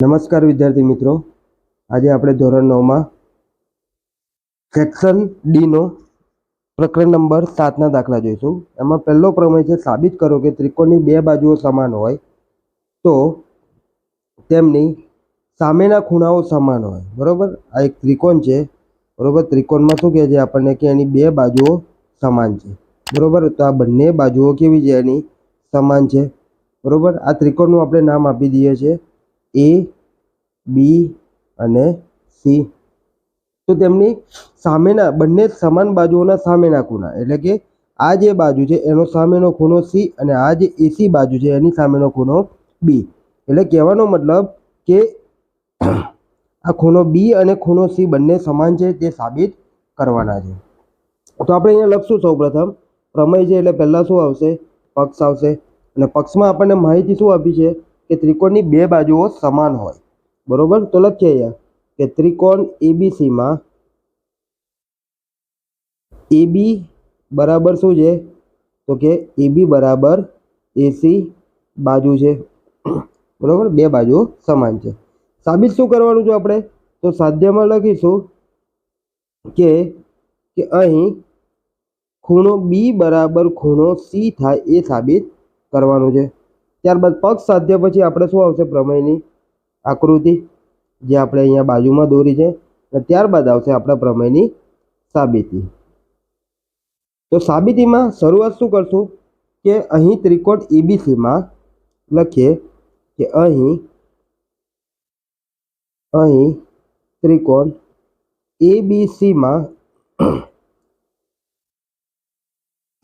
નમસ્કાર વિદ્યાર્થી મિત્રો. આજે આપણે ધોરણ નવમાં સેક્શન ડીનો પ્રકરણ નંબર સાતના દાખલા જોઈશું. એમાં પહેલો પ્રમેય છે, સાબિત કરો કે ત્રિકોણની બે બાજુઓ સમાન હોય તો તેમની સામેના ખૂણાઓ સમાન હોય. બરોબર? આ એક ત્રિકોણ છે. બરાબર? ત્રિકોણમાં શું કહે છે? આપણને કે એની બે બાજુઓ સમાન છે. બરાબર? તો આ બંને બાજુઓ કેવી છે? એની સમાન છે. બરાબર? આ ત્રિકોણનું આપણે નામ આપી દઈએ છીએ. એ, બી અને સી. તો તેમની સામેના, બંને સમાન બાજુઓના સામેના ખૂણા. એટલે કે આ જે બાજુ છે, એનો સામેનો ખૂણો સી અને આ જે એસી બાજુ છે, એની સામેનો ખૂણો બી. એટલે કહેવાનો મતલબ કે આ ખૂણો બી અને ખૂણો સી બંને સમાન છે, તે સાબિત કરવાના છે. તો આપણે અહીંયા લખશું સૌપ્રથમ. પ્રમેય છે, એટલે પહેલાં શું આવશે? પક્ષ આવશે. અને પક્ષમાં આપણને માહિતી શું આપી છે? કે ત્રિકોણની બે બાજુઓ સમાન હોય. બરોબર? તો લખીએ અહીંયા કે ત્રિકોણ એબીસીમાં એબી બરાબર શું છે? તો કે એબી બરાબર એસી બાજુ છે. બરોબર? બે બાજુઓ સમાન છે. સાબિત શું કરવાનું છે આપણે? તો સાધ્યમાં લખીશું કે કે અહીં ખૂણો બી બરાબર ખૂણો સી થાય એ સાબિત કરવાનું છે. ત્યારબાદ પક્ષ સાધ્ય પછી આપણે શું આવશે? પ્રમેયની આકૃતિ, જે આપણે અહીંયા બાજુમાં દોરી છે. અને ત્યારબાદ આવશે આપણા પ્રમેયની સાબિતી. તો સાબિતીમાં શરૂઆત શું કરશું? કે અહીં ત્રિકોણ એબીસીમાં લખીએ કે અહીં અહીં ત્રિકોણ એબીસીમાં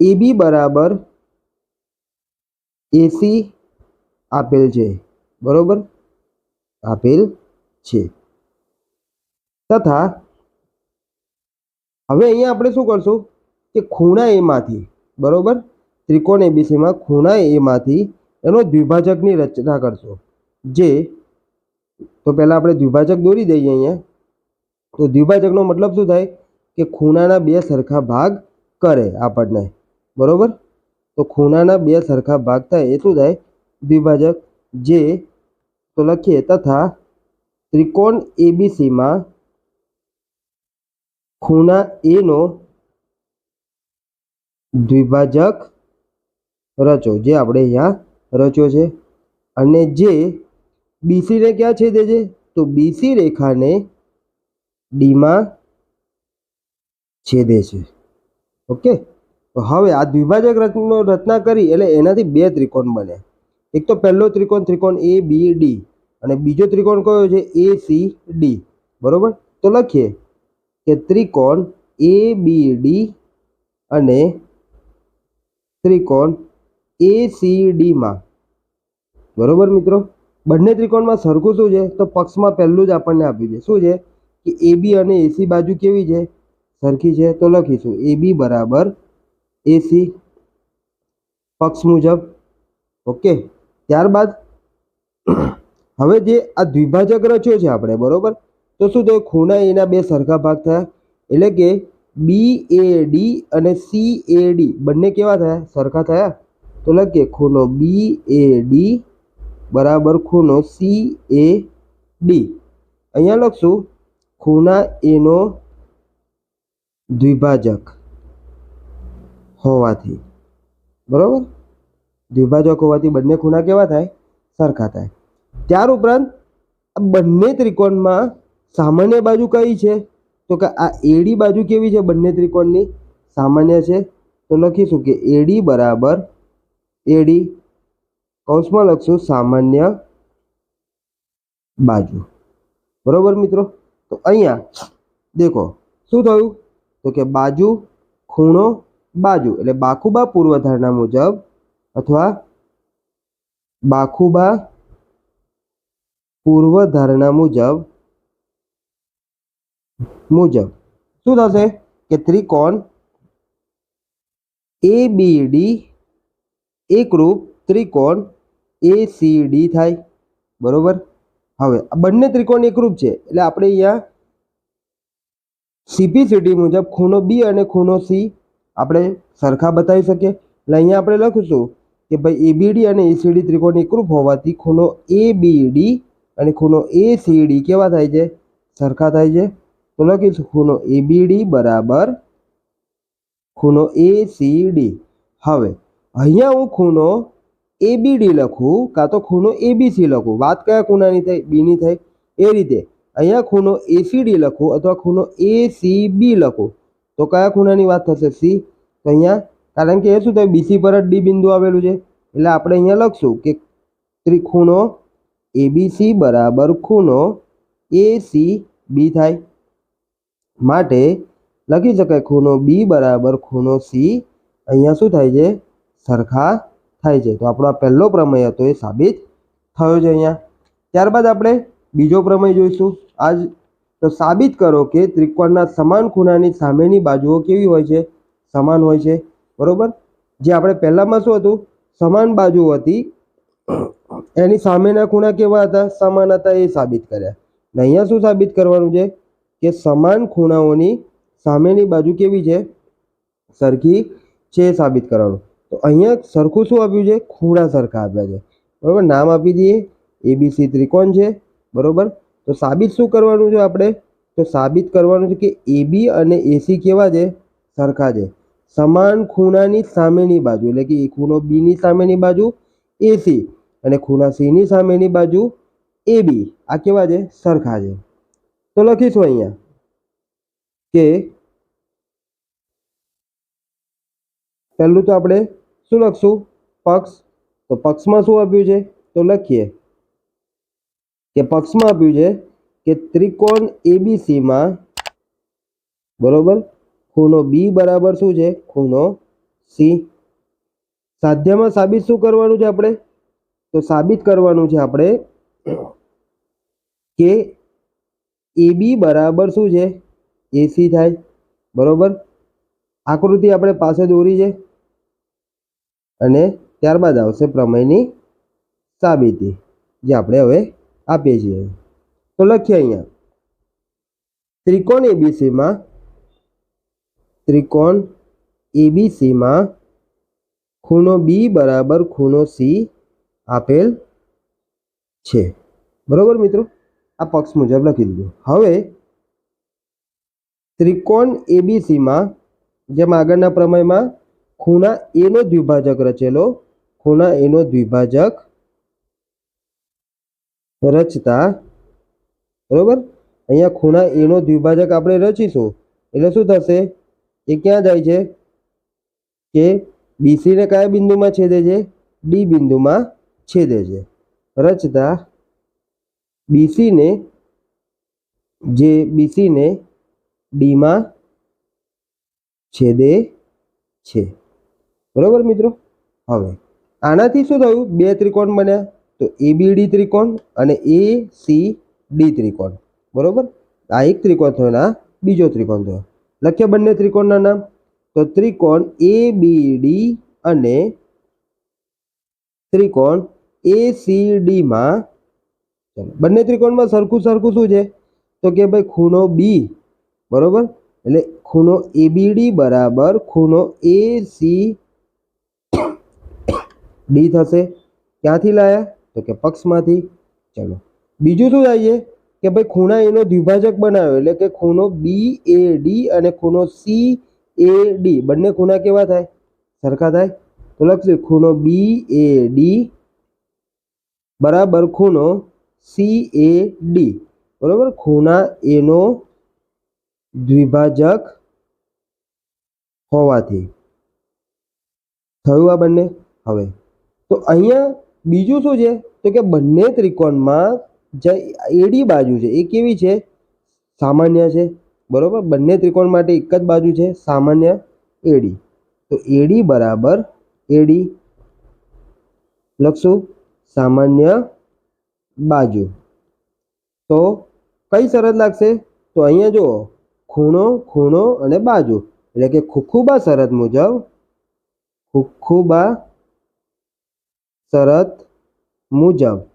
એબી બરાબર એસી આપેલ છે. બરોબર? આપેલ છે. તથા હવે અહીંયા આપણે શું કરશું કે ખૂણા એમાંથી બરોબર? ત્રિકોણ એબીસીમાં ખૂણા એમાંથી એનો દ્વિભાજકની રચના કરશો. જે, તો પહેલાં આપણે દ્વિભાજક દોરી દઈએ અહીંયા. તો દ્વિભાજકનો મતલબ શું થાય? કે ખૂણાના બે સરખા ભાગ કરે આપણને. બરોબર? તો ખૂણાના બે સરખા ભાગ થાય એ શું થાય? દ્વિભાજક જે તો લખીએ તથા ત્રિકોણ એબીસીમાં ખૂણા એનો દ્વિભાજક રચો, જે આપણે અહીંયા રચ્યો છે. અને જે બીસીને ક્યાં છેદે છે? તો બીસી રેખાને ડીમાં છેદે છે. ઓકે? તો હવે આ દ્વિભાજક રચનો રચના કરી, એટલે એનાથી બે ત્રિકોણ બને. એક તો પહેલો ત્રિકોણ ત્રિકોણ એ, બી ડી. અને બીજો ત્રિકોણ કયો છે? A, C, D. બરોબર? તો લખીએ કે ત્રિકોણ એ, બી ડી અને ત્રિકોણ એ, સી ડીમાં બરોબર મિત્રો? બંને ત્રિકોણમાં સરખું શું છે? તો પક્ષમાં પહેલું જ આપણને આપ્યું છે. શું છે? કે એ, બી અને એસી બાજુ કેવી છે? સરખી છે. તો લખીશું. એ, બી બરાબર એસી પક્ષ મુજબ. ઓકે? ત્યારબાદ હવે જે આ દ્વિભાજક રચ્યો છે આપણે, બરોબર? તો શું થયું? ખૂણા એના બે સરખા ભાગ થયા. એટલે કે બી એ ડી અને સી એ ડી બંને કેવા થયા? સરખા થયા. તો લખીએ, ખૂણો બી એ ડી બરાબર ખૂણો સી એ ડી અહીંયા લખશું, ખૂણા એનો દ્વિભાજક હોવાથી. બરોબર? દ્વિભાજક હોવાથી બંને ખૂણા કેવા થાય? સરખા થાય. ત્યાર ઉપરાંત, આ બંને ત્રિકોણમાં સામાન્ય બાજુ કઈ છે? તો કે આ એડી બાજુ કેવી છે બંને ત્રિકોણની? સામાન્ય છે. તો લખીશું કે એડી બરાબર એડી કૌંસમાં લખશું સામાન્ય બાજુ. બરોબર મિત્રો? તો અહીંયા, દેખો, શું થયું? તો કે બાજુ ખૂણો બાજુ, એટલે બાખુબા પૂર્વધારણા મુજબ અથવા બાખુબા પૂર્વધારણા મુજબ મુજબ. શું થશે? કે ત્રિકોણ એ બી ડી એકરૂપ ત્રિકોણ એ સી ડી થાય. બરોબર? હવે આ બંને ત્રિકોણ એકરૂપ છે. એટલે આપણે અહીંયા સીપીસીટી મુજબ ખૂણો બી અને ખૂણો સી આપણે સરખા બતાવી શકીએ. એટલે અહીંયા આપણે લખીશું કે ભાઈ એબીડી અને એસીડી ત્રિકોણ એકરૂપ હોવાથી ખૂણો એ બી ડી અને ખૂણો એ સી ડી કેવા થાય છે? સરખા થાય છે. તો લખીશું ખૂણો એ બી ડી બરાબર ખૂણો એ સી ડી હવે, અહીંયા હું ખૂણો એ બી ડી લખું, કાં તો ખૂણો એ બી સી લખું. વાત કયા ખૂણાની થઈ? બીની થઈ. એ રીતે, અહીંયા ખૂણો એસીડી લખું અથવા ખૂણો એ સી બી લખું. તો કયા ખૂણાની વાત થશે? સી તો અહીંયા કારણ કે એ શું થાય, બીસી પર જ ડી બિંદુ આવેલું છે. એટલે આપણે અહીંયા લખશું કે ત્રિખૂણો એબીસી બરાબર ખૂણો સી બી થાય. માટે લખી શકાય ખૂણો બી બરાબર ખૂણો સી. અહીંયા શું થાય છે? સરખા થાય છે. તો આપણો પહેલો પ્રમેય હતો એ સાબિત થયો છે અહીંયા. ત્યારબાદ આપણે બીજો પ્રમેય જોઈશું. આજ તો સાબિત કરો કે ત્રિકોણના સમાન ખૂણાની સામેની બાજુઓ કેવી હોય છે? સમાન હોય છે. બરોબર? જે આપણે પહેલામાં શું હતું? સમાન બાજુ હતી. એની સામેના ખૂણા કેવા હતા? સમાન હતા એ સાબિત કર્યા. ને અહીંયા શું સાબિત કરવાનું છે? કે સમાન ખૂણાઓની સામેની બાજુ કેવી છે? સરખી છે એ સાબિત કરવાનું. તો અહીંયા સરખું શું આપ્યું છે? ખૂણા સરખા આપ્યા છે. બરાબર? નામ આપી દઈએ. એબીસી ત્રિકોણ છે. બરાબર? તો સાબિત શું કરવાનું છે આપણે? તો સાબિત કરવાનું છે કે એબી અને એસી કેવા છે? સરખા છે. સમાન ખૂણાની સામેની બાજુ, એટલે કે એ ખૂણો બીની સામેની બાજુ એસી અને ખૂણા સીની સામેની બાજુ એ બી આ કેવા છે? સરખા છે. તો લખીશું અહીંયા કે પહેલું તો આપણે શું લખશું? પક્ષ. તો પક્ષમાં શું આપ્યું છે? તો લખીએ કે પક્ષમાં આપ્યું છે કે ત્રિકોણ એબીસીમાં બરોબર? ખૂણો બી બરાબર શું છે? ખૂણો સી સાધ્યમાં સાબિત શું કરવાનું છે આપણે? તો સાબિત કરવાનું છે આપણે કે એ બી બરાબર શું છે? એસી થાય. બરોબર? આકૃતિ આપણે પાસે દોરી છે. અને ત્યારબાદ આવશે પ્રમેયની સાબિતી, જે આપણે હવે આપીએ છીએ. તો લખીએ અહીંયા. ત્રિકોણ એબીસીમાં ત્રિકોણ એબીસીમાં ખૂણો બી બરાબર ખૂણો સી આપેલ છે. બરોબર મિત્રો? આ પક્ષ મુજબ લખી દીધું. હવે ત્રિકોણ એબીસીમાં જેમ આગળના પ્રમેયમાં ખૂણા એનો દ્વિભાજક રચેલો, ખૂણા એનો દ્વિભાજક રચતા, બરોબર? અહીંયા ખૂણા એનો દ્વિભાજક આપણે રચીશું. એટલે શું થશે? એ ક્યાં જાય છે? કે બીસીને કયા બિંદુમાં છેદે છે? ડી બિંદુમાં છેદે છે. રચતા બીસીને જે બીસીને ડીમાં છેદે છે. બરોબર મિત્રો? હવે આનાથી શું થયું? બે ત્રિકોણ બન્યા. તો એબીડી ત્રિકોણ અને એ સી ડી ત્રિકોણ. બરોબર? આ એક ત્રિકોણ થયો અને આ બીજો ત્રિકોણ થયો. લખ્યા બંને ત્રિકોણના નામ. તો ત્રિકોણ એ બી ડી અને ત્રિકોણ એ સી ડીમાં ચાલો, બંને ત્રિકોણમાં સરખું સરખું શું છે? તો કે ભાઈ ખૂણો બી બરોબર? એટલે ખૂણો એબીડી બરાબર ખૂણો એ સી ડી થશે. ક્યાંથી લાયા? તો કે પક્ષમાંથી. ચલો, બીજું શું થાય છે? કે ભાઈ ખૂણા એનો દ્વિભાજક બનાવ્યો એટલે કે ખૂણો બી એ ડી અને ખૂણો સી એ ડી બંને ખૂણા કેવા થાય? સરખા થાય? તો લખશું, ખૂણો બી એ ડી બરાબર ખૂણો સી એ ડી બરોબર? ખૂણા એનો દ્વિભાજક હોવાથી. થયું આ બંને? હવે. તો અહીંયા બીજું શું છે? તો કે બંને ત્રિકોણમાં જે એડી બાજુ છે, એ કેવી છે? સામાન્ય છે, બરાબર? બંને ત્રિકોણ માટે એક જ બાજુ છે, સામાન્ય એડી. તો એડી બરાબર, એડી, લખશું, સામાન્ય બાજુ. તો કઈ શરત લાગશે? તો અહીંયા જુઓ, ખૂણો ખૂણો અને બાજુ. એટલે કે ખુખુબા શરત મુજબ, ખુખુબા શરત મુજબ.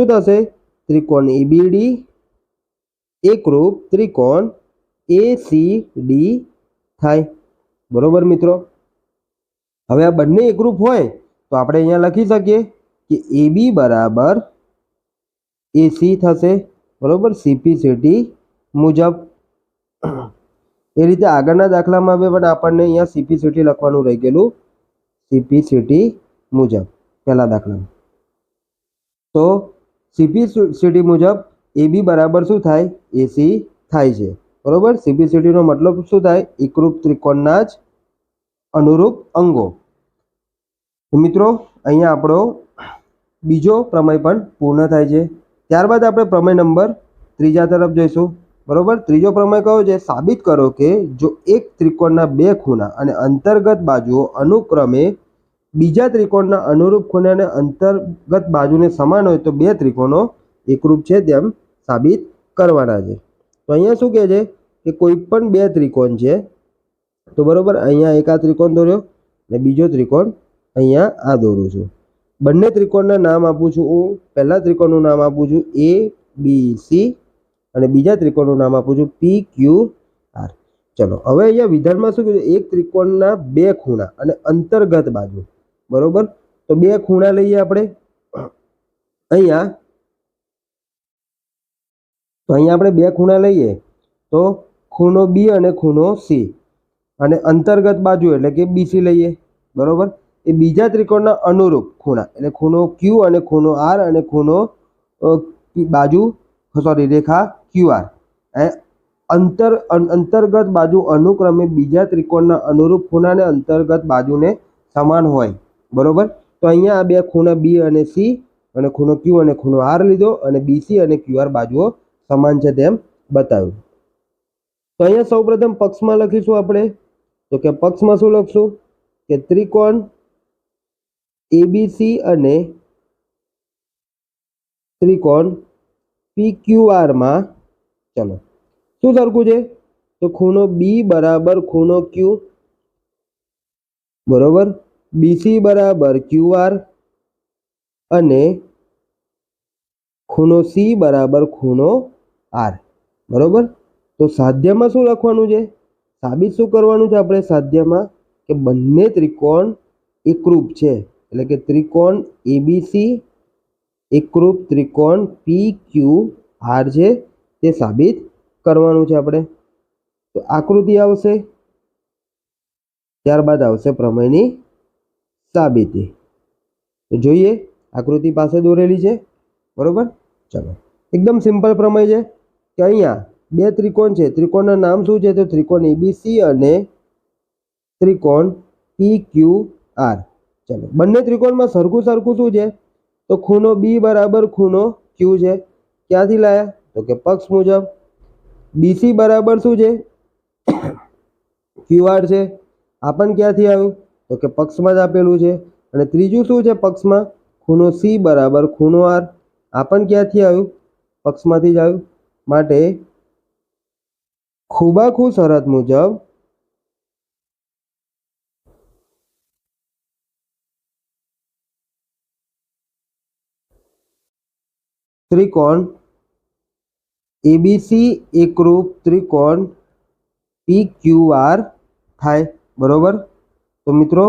શું થશે? ત્રિકોણ એબીડી એકરૂપ ત્રિકોણ એ સી ડી થાય. બરોબર મિત્રો? હવે આ બંને એકરૂપ હોય, તો આપણે અહીંયા લખી શકીએ કે એ બી બરાબર એસી થશે. બરોબર? સીપીસીટી મુજબ. એ રીતે આગળના દાખલામાં હવે પણ આપણને અહીંયા સીપીસીટી લખવાનું રહી ગયેલું. સીપીસીટી મુજબ. પહેલા દાખલામાં. તો સીપીસીટી મુજબ એબી બરાબર શું થાય? એસી થાય છે. બરોબર? સીપીસીટીનો મતલબ શું થાય? એકરૂપ ત્રિકોણના જ અનુરૂપ અંગો. મિત્રો, અહીંયા આપણો બીજો પ્રમેય પણ પૂર્ણ થાય છે. ત્યારબાદ આપણે પ્રમેય નંબર ત્રીજા તરફ જઈશું. બરોબર? ત્રીજો પ્રમેય કયો છે? સાબિત કરો કે જો એક ત્રિકોણના બે ખૂણા અને અંતર્ગત બાજુઓ અનુક્રમે બીજા ત્રિકોણના અનુરૂપ ખૂણા અંતર્ગત બાજુને સમાન હોય તો બે ત્રિકોણો એકરૂપ છે તેમ સાબિત કરવાના છે. તો અહીંયા શું કહે છે કે કોઈ પણ બે ત્રિકોણ છે, તો બરાબર અહીંયા એક આ ત્રિકોણ દોર્યો અને બીજો ત્રિકોણ અહીંયા આ દોરું છું. બંને ત્રિકોણના નામ આપું છું હું. પહેલા ત્રિકોણનું નામ આપું છું એ બી સી અને બીજા ત્રિકોણનું નામ આપું છું પી ક્યુ આર ચલો, હવે અહીંયા વિધાનમાં શું કીધું એક ત્રિકોણના બે ખૂણા અને અંતર્ગત બાજુ. બરોબર? તો બે ખૂણા લઈએ આપણે. અહીંયા. તો અહીંયા આપણે બે ખૂણા લઈએ. તો ખૂણો બી અને ખૂણો સી. અને અંતર્ગત બાજુ એટલે કે બીસી લઈએ. બરોબર? એ બીજા ત્રિકોણના અનુરૂપ ખૂણા. એટલે ખૂણો ક્યુ અને ખૂણો આર અને ખૂણો બાજુ, સોરી, રેખા ક્યુ આર અંતર અંતર્ગત બાજુ અનુક્રમે બીજા ત્રિકોણના અનુરૂપ ખૂણાને અંતર્ગત બાજુને સમાન હોય. બરોબર? તો અહીંયા આ બે ખૂણા બી અને સી અને ખૂણો ક્યુ અને ખૂણો આર લીધો અને બીસી અને ક્યુઆર બાજુઓ સમાન છે તેમ બતાવ્યું. તો અહીંયા સૌપ્રથમ પક્ષમાં લખીશું આપણે. તો કે પક્ષમાં શું લખશું? કે ત્રિકોણ એબીસી અને ત્રિકોણ પીક્યુઆરમાં ચલો. શું સરખું છે? તો ખૂણો બી બરાબર ખૂણો ક્યુ. બરોબર? બીસી બરાબર ક્યુઆર અને ખૂણો સી બરાબર ખૂણો આર બરાબર? તો સાધ્યમાં શું લખવાનું છે? સાબિત શું કરવાનું છે આપણે સાધ્યમાં? કે બંને ત્રિકોણ એકરૂપ છે. એટલે કે ત્રિકોણ એબીસી એકરૂપ ત્રિકોણ પી ક્યુ આર છે. તે સાબિત કરવાનું છે આપણે. તો આકૃતિ આવશે. ત્યારબાદ આવશે પ્રમેયની સાબિતી. તો જોઈએ, આકૃતિ પાસે દોરેલી છે. બરાબર? ચલો. એકદમ સિમ્પલ પ્રમેય છે કે અહીંયા બે ત્રિકોણ છે. ત્રિકોણના નામ શું છે? તો ત્રિકોણ એબીસી અને ત્રિકોણ પી ક્યુ આર ચલો. બંને ત્રિકોણમાં સરખું સરખું શું છે? તો ખૂણો બી બરાબર ખૂણો ક્યુ છે. ક્યાંથી લાયા? તો કે પક્ષ મુજબ. બીસી બરાબર શું છે? ક્યુ આર છે. આ પણ ક્યાંથી આવ્યું? તો કે પક્ષમાં જ આપેલું છે. અને ત્રીજું શું છે પક્ષમાં? ખૂણો સી બરાબર ખૂણો આર આ પણ ક્યાંથી આવ્યું? પક્ષમાંથી જ આવ્યું. માટે ખૂબાખૂ શરત મુજબ ત્રિકોણ એબીસી એકરૂપ ત્રિકોણ પી ક્યુ આર થાય. બરોબર? તો મિત્રો,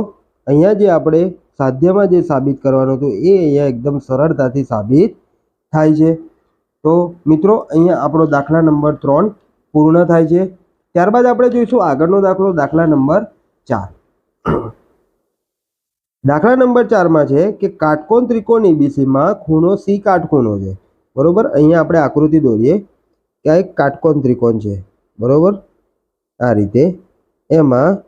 અહીંયા જે આપણે સાધ્યમાં જે સાબિત કરવાનું હતું, એ અહીંયા એકદમ સરળતાથી સાબિત થાય છે. તો મિત્રો, અહીંયા આપણો દાખલા નંબર ત્રણ પૂર્ણ થાય છે. ત્યારબાદ આપણે જોઈશું આગળનો દાખલો, દાખલા નંબર ચાર. દાખલા નંબર ચારમાં છે કે કાટકોણ ત્રિકોણ એબીસીમાં ખૂણો સી કાટખૂણો છે. બરોબર? અહીંયા આપણે આકૃતિ દોરીએ કે આ એક કાટકોણ ત્રિકોણ છે. બરોબર? આ રીતે. એમાં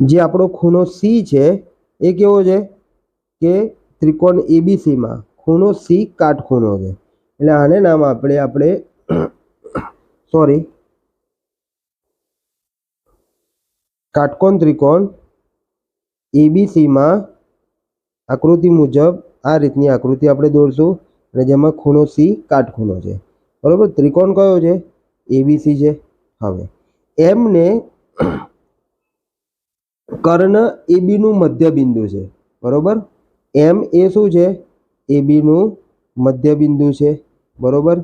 જે આપણો ખૂણો સી છે, એ કેવો છે? કે ત્રિકોણ એબીસીમાં ખૂણો સી કાટખૂણો છે. એટલે આને નામ આપણે આપણે સોરી કાટકોણ ત્રિકોણ એબીસીમાં આકૃતિ મુજબ આ રીતની આકૃતિ આપણે દોરશું. અને જેમાં ખૂણો સી કાટખૂણો છે. બરોબર? ત્રિકોણ કયો છે? એબીસી છે. હવે એમને કર્ણ એબીનું મધ્યબિંદુ છે. બરોબર? એમ એ શું છે? એબીનું મધ્યબિંદુ છે. બરોબર?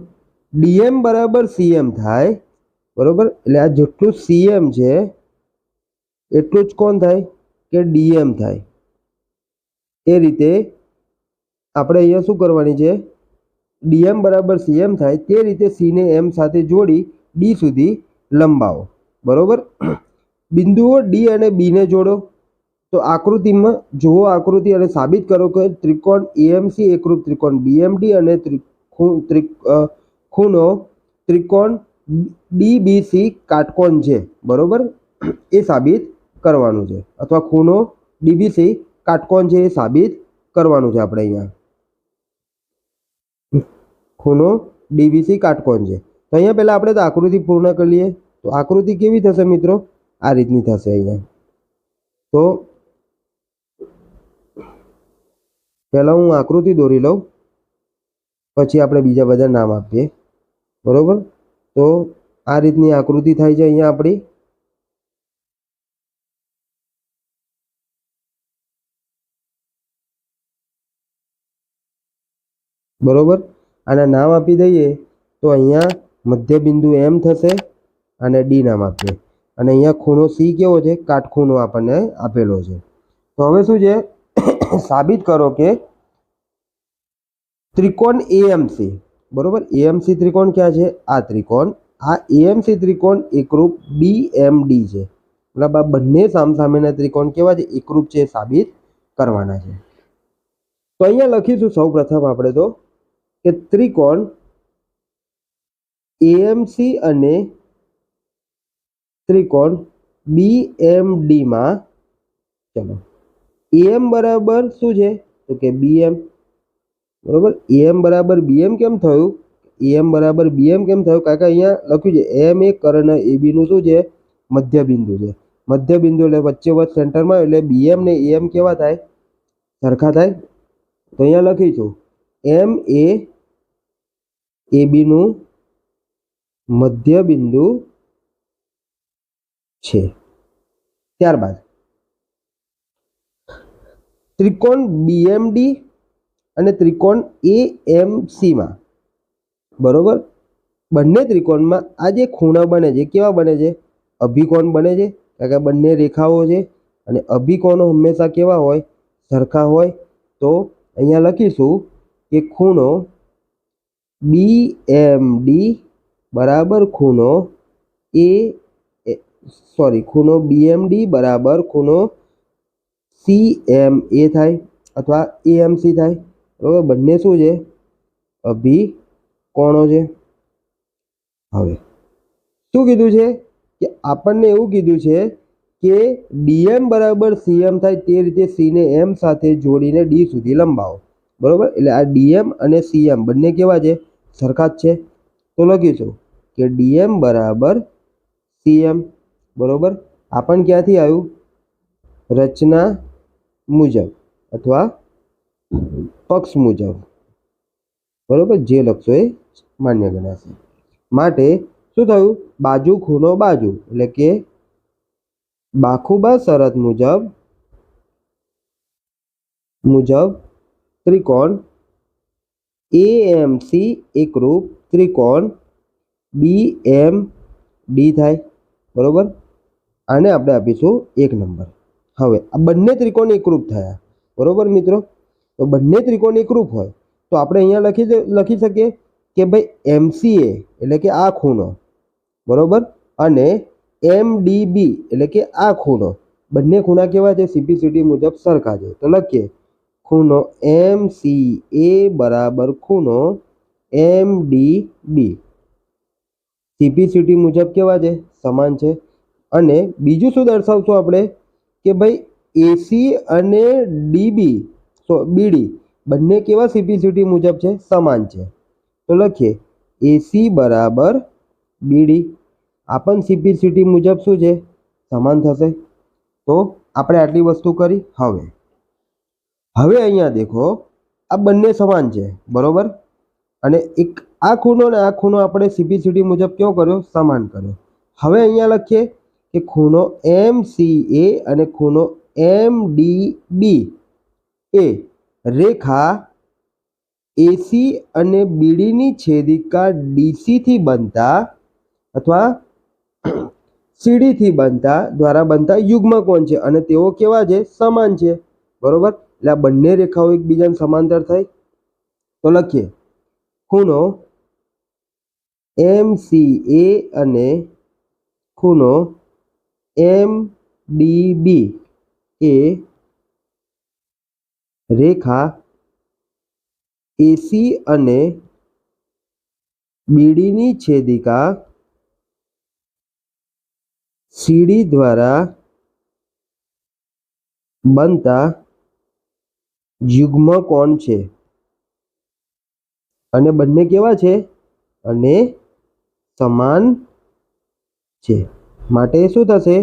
ડીએમ બરાબર સીએમ થાય. બરોબર? એટલે આ જેટલું સીએમ છે, એટલું જ કોણ થાય? કે ડીએમ થાય. એ રીતે આપણે અહીંયા શું કરવાની છે? ડીએમ બરાબર સીએમ થાય, તે રીતે સીને એમ સાથે જોડી ડી સુધી લંબાવો. બરોબર? બિંદુઓ ડી અને બીને જોડો. તો આકૃતિમાં જુઓ આકૃતિ અને સાબિત કરો કે ત્રિકોણ એએમસી એકરૂપ ત્રિકોણ બીએમડી અને ખૂણો ત્રિકોણ ડીબીસી કાટકોણ છે. બરોબર? એ સાબિત કરવાનું છે. અથવા ખૂણો ડીબીસી કાટકોણ છે એ સાબિત કરવાનું છે આપણે અહીંયા. ખૂણો ડીબીસી કાટકોણ છે. તો અહીંયા પહેલાં આપણે તો આકૃતિ પૂર્ણ કરી લઈએ. તો આકૃતિ કેવી થશે મિત્રો? આ રીતની થશે અહીંયા. તો પહેલાં હું આકૃતિ દોરી લઉં, પછી આપણે બીજા બધા નામ આપીએ. બરોબર? તો આ રીતની આકૃતિ થાય છે અહીંયા આપણી. બરોબર? આના નામ આપી દઈએ તો અહીંયા મધ્ય બિંદુ એમ થશે અને ડી નામ આપીએ. અને અહીંયા ખૂણો સી કેવો છે? કાટખૂણો આપણને આપેલો છે. તો હવે શું છે? સાબિત કરો કે ત્રિકોણ એએમસી બરોબર? એએમસી ત્રિકોણ ક્યાં છે? આ ત્રિકોણ. આ એએમસી ત્રિકોણ એકરૂપ બીએમડી છે. મતલબ આ બંને સામસામેના ત્રિકોણ કેવા છે? એકરૂપ છે સાબિત કરવાના છે. તો અહીંયા લખીશું સૌ આપણે તો કે ત્રિકોણ એએમસી અને ત્રિકોણ બીએમડીમાં ચલો. એમ બરાબર શું છે? તો કે બીએમ બરોબર? એમ બરાબર બીએમ કેમ થયું? એમ બરાબર બીએમ કેમ થયું? કારણ કે અહીંયા લખ્યું છે એમ એ કર્ણ એ બીનું શું છે? મધ્ય બિંદુ છે. મધ્ય બિંદુ એટલે વચ્ચે વચ્ચે સેન્ટરમાં એટલે બીએમ ને એમ કેવા થાય? સરખા થાય? તો અહીંયા લખીશું. એમ એ એ બીનું મધ્ય બિંદુ છે. ત્યારબાદ ત્રિકોણ બીએમડી અને ત્રિકોણ એ એમ સીમાં બરોબર? બંને ત્રિકોણમાં આ જે ખૂણા બને છે, કેવા બને છે? અભિકોણ બને છે, કારણ કે બંને રેખાઓ છે અને અભિકોણો હંમેશા કેવા હોય? સરખા હોય. તો અહીંયા લખીશું કે ખૂણો બી એમ ડી બરાબર ખૂણો એ સોરી, ખૂણો બીએમડી બરાબર ખૂણો સી એમ એ થાય અથવા એ એમ સી થાય. બરાબર? બંને શું છે? અભી કોણો છે. હવે, શું કીધું છે? કે આપણને એવું કીધું છે કે ડીએમ બરાબર સીએમ થાય તે રીતે સીને એમ સાથે જોડીને ડી સુધી લંબાવો. બરાબર? એટલે આ ડીએમ અને સીએમ બંને કેવા છે? સરખા જ છે. તો લખીશું કે ડીએમ બરાબર સીએમ બરોબર? આ પણ ક્યાંથી આવ્યું? રચના મુજબ અથવા પક્ષ મુજબ. બરોબર? જે લખશો એ માન્ય ગણાશે. માટે શું થયું? બાજુ ખૂણો બાજુ, એટલે કે બાખુબા શરત મુજબ મુજબ ત્રિકોણ એ એમ સી એકરૂપ ત્રિકોણ બી એમ ડી થાય. બરોબર? આને આપણે આપીશું એક નંબર. હવે આ બંને ત્રિકોણ એકરૂપ થયા. બરોબર મિત્રો? તો બંને ત્રિકોણ એકરૂપ હોય, તો આપણે અહીંયા લખી દે- લખી શકીએ કે ભાઈ એમસીએ એટલે કે આ ખૂણો. બરોબર? અને એમ ડી બી એટલે કે આ ખૂણો. બંને ખૂણા કેવા છે? સીપીસીટી મુજબ સરખા છે. તો લખીએ. ખૂણો એમ સી એ બરાબર ખૂણો એમ ડી બી સીપીસીટી મુજબ કેવા છે? સમાન છે. અને બીજું શું દર્શાવશું આપણે? કે ભાઈ એસી અને ડીબી સો બીડી બંને કેવા સીપીસીટી મુજબ છે? સમાન છે. તો લખીએ એસી બરાબર બીડી આ પણ સીપીસીટી મુજબ શું છે? સમાન થશે. તો આપણે આટલી વસ્તુ કરી. હવે હવે અહીંયા દેખો, આ બંને સમાન છે, બરાબર? અને એક આ ખૂણો અને આ ખૂણો આપણે સીપીસીટી મુજબ કેવો કર્યો? સમાન કર્યો. હવે અહીંયા લખીએ કે ખૂણો એમ સી એ અને ખૂણો એમ ડી બી એ રેખા એસી અને બીડીની છેદિકા ડીસીથી બનતા અથવા સીડીથી બનતા દ્વારા બનતા યુગ્મ કોણ છે અને તેઓ કેવા છે? સમાન છે. બરોબર? એટલે આ બંને રેખાઓ એકબીજાને સમાંતર થઈ તો લખીએ. ખૂણો એમ સી એ અને ખૂણો એમ ડી બી એ રેખા એસી અને બીડીની છેદિકા સીડી દ્વારા બનતા યુગ્મ કોણ છે? અને બંને કેવા છે? અને સમાન છે. માટે શું થશે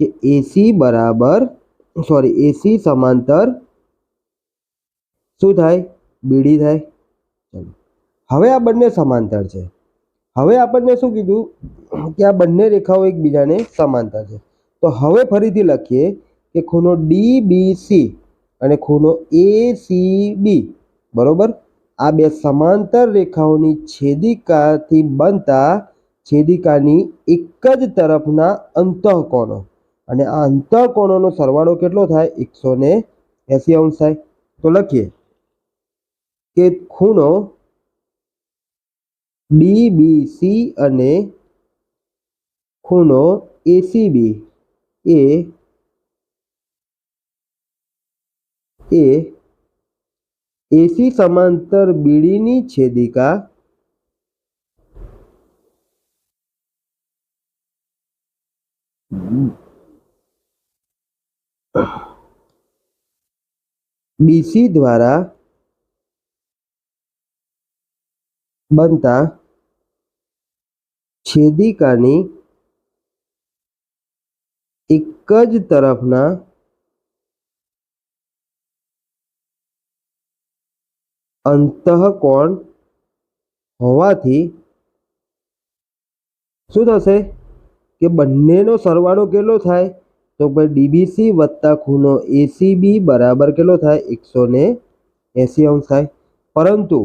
કે એસી બરાબર સોરી એસી સમાંતર શું થાય? બીડી થાય. ચલો. હવે આ બંને સમાંતર છે. હવે આપણને શું કીધું? કે આ બંને રેખાઓ એકબીજાને સમાંતર છે. તો હવે ફરીથી લખીએ કે ખૂણો ડી બી સી અને ખૂણો એ સી બી બરાબર? આ બે સમાંતર રેખાઓની છેદિકાથી બનતા છેદિકાની એક જ તરફના અંતઃકોણો. અને આ અંતઃકોણોનો સરવાળો કેટલો થાય? એકસો ને એસી અંશ થાય. તો લખીએ. કે ખૂણો ડીબીસી અને ખૂણો એસીબી એ એ એસી સમાંતર બીડીની છેદિકા બીસી દ્વારા બનતા છેદિકાની એક જ તરફના અંતઃકોણ હોવાથી શું થશે કે બંનેનો સરવાળો કેટલો થાય? તો ભાઈ ડીબીસી વત્તા ખૂણો એસીબી બરાબર કેટલો થાય? એકસો ને એંસી અંશ થાય. પરંતુ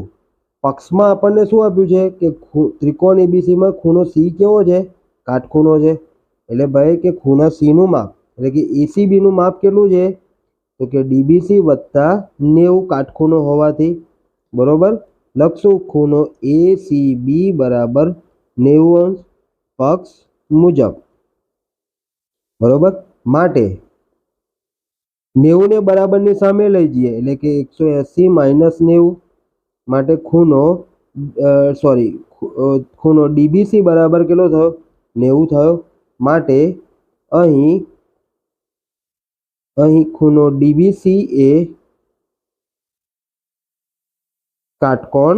પક્ષમાં આપણને શું આપ્યું છે કે ત્રિકોણ એબીસીમાં ખૂણો સી કેવો છે? કાટખૂણો છે. એટલે ભાઈ કે ખૂણા સીનું માપ, એટલે કે એસીબીનું માપ કેટલું છે? તો કે ડીબીસી વત્તા નેવું કાટખૂણો હોવાથી, બરોબર? લખશું ખૂણો એ સી બી બરાબર નેવું અંશ પક્ષ મુજબ. બરોબર? માટે નેવુંને બરાબરની સામે લઈ જઈએ. એટલે કે એકસો એંસી માઇનસ નેવું માટે ખૂણો સોરી ખૂણો ડીબીસી બરાબર કેટલો થયો? નેવું થયો. માટે અહીં અહીં ખૂણો ડીબીસી એ કાટકોણ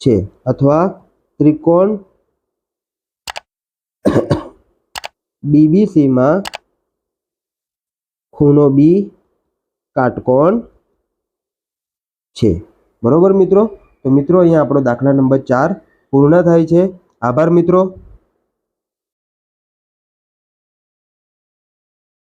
છે. અથવા ત્રિકોણ ડીબીસીમાં ખૂણો બી કાટકોણ છે. બરોબર મિત્રો? તો મિત્રો, અહીંયા આપણો દાખલા નંબર ચાર પૂર્ણ થાય છે. આભાર મિત્રો.